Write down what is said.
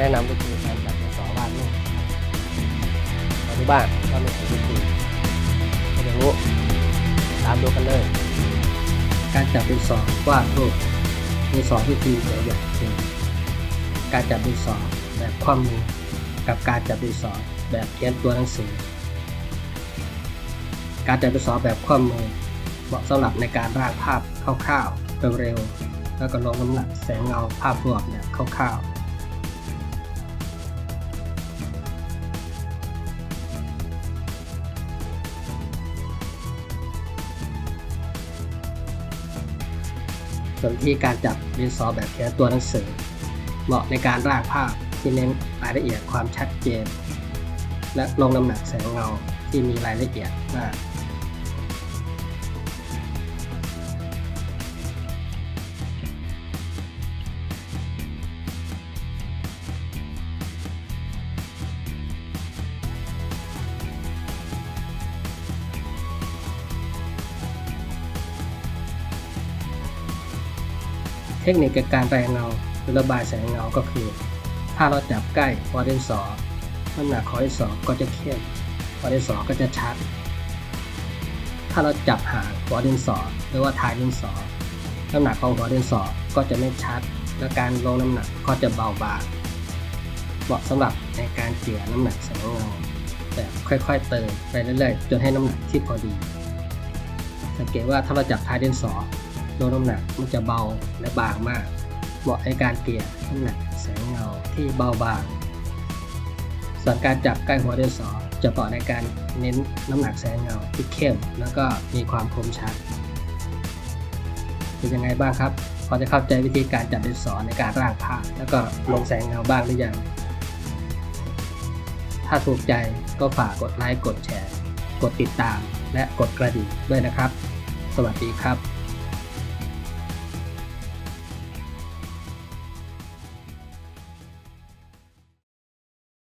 แนะนำก็คือการจัดดินสอวาดรูปมาที่บ้านก็มีสิ่งที่ก็จะรู้ตามดูกันเลย การจับดินสอวาดรูปดินสอที่ตีเหลือหยดจริงการจับดินสอแบบคว่ำมือกับการจับดินสอแบบเขียนตัวหนังสือ การจับดินสอแบบคว่ำมือเหมาะสำหรับในการร่างภาพคร่าวๆเร็วแล้วก็ลงน้ำหนักแสงเงาภาพรวนี่ยคร่าวๆ ส่วนวิธีการจับดินสอแบบเขียนตัวหนังสือ เหมาะในการร่างภาพที่เน้นรายละเอียดความชัดเจน และลงน้ำหนักแสงเงาที่มีรายละเอียดมาก เทคนิคการแรงเงาหรือระบายแสงเงาก็คือ ถ้าเราจับใกล้หัวดินสอน้ำหนักของดินสอก็จะเข้มหัวดินสอก็จะชัด ถ้าเราจับห่างหัวดินสอหรือว่าท้ายดินสอ น้ำหนักของหัวดินสอก็จะไม่ชัด และการลงน้ำหนักก็จะเบาบางเหมาะสำหรับในการเกี่ยน้ำหนักแสงเงาแบบค่อยๆ เติมไปเรื่อยๆ จนให้น้ำหนักที่พอดี สังเกตว่าถ้าเราจับท้ายดินสอ โดนน้ำหนักมันจะเบาและบางมาก เหมาะในการเกลี่ยน้ำหนักแสงเงาที่เบาบาง ส่วนการจับใกล้หัวดินสอจะเหมาะในการเน้นน้ำหนักแสงเงาที่เข้ม แล้วก็มีความคมชัด เป็นยังไงบ้างครับ พอจะเข้าใจวิธีการจับดินสอในการร่างภาพแล้วก็ลงแสงเงาบ้างหรือยัง ถ้าถูกใจก็ฝากกดไลค์กดแชร์ กดติดตาม และกดกระดิ่งด้วยนะครับ สวัสดีครับ